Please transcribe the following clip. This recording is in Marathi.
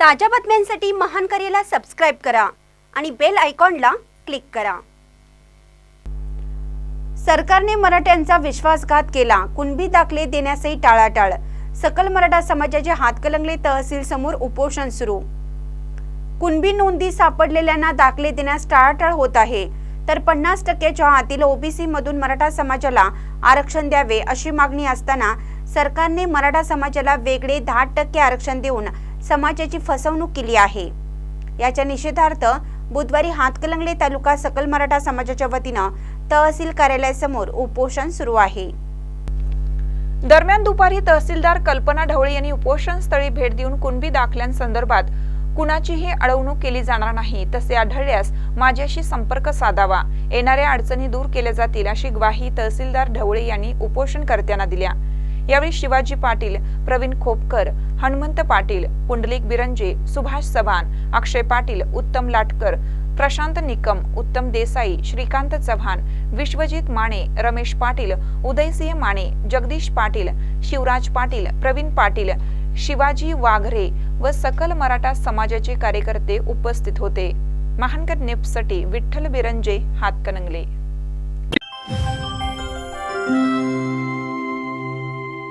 ताज्या बातम्यांसाठी महान करेला सबस्क्राईब करा आणि बेल आयकॉनला क्लिक करा. सरकारने मराठ्यांचा विश्वासघात केला. कुणबी दाखले देण्यासही टाळाटाळ. सकल मराठा समाजाचे हातकलंगले तहसील समोर उपोषण सुरू. कुणबी नोंदी सापडलेल्यांना दाखले देण्यास टाळाटाळ होत आहे. तर पन्नास टक्क्याच्या आतील ओबीसी मधून मराठा समाजाला आरक्षण द्यावे अशी मागणी असताना सरकारने मराठा समाजाला वेगळे दहा टक्के आरक्षण देऊन समाजाची फसवणूक केली आहे. याच्या निषेधार्थ बुधवारी हातकलंगले तालुका सकल मराठा समाजाच्या वतीनं तहसील कार्यालयासमोर उपोषण सुरू आहे. दरम्यान दुपारी तहसीलदार कल्पना ढवळे यांनी उपोषण स्थळी भेट देऊन कुणबी दाखल्यांसंदर्भात कुणाचीही अडवणूक केली जाणार नाही तसे आढळल्यास माझ्याशी संपर्क साधावा. येणाऱ्या अडचणी दूर केल्या जातील अशी ग्वाही तहसीलदार ढवळे यांनी उपोषणकर्त्यांना दिल्या. यावेळी शिवाजी पाटील प्रवीण खोपकर हनुमंत पाटील पुंडलिक बिरंजे सुभाष चव्हाण अक्षय पाटील उत्तम लाटकर प्रशांत निकम उत्तम देसाई श्रीकांत चव्हाण विश्वजित माने रमेश पाटील उदयसिंह माने जगदीश पाटील शिवराज पाटील प्रवीण पाटील शिवाजी वाघरे व सकल मराठा समाजाचे कार्यकर्ते उपस्थित होते. महानकर नेपसाठी विठ्ठल बिरंजे हातकणंगले.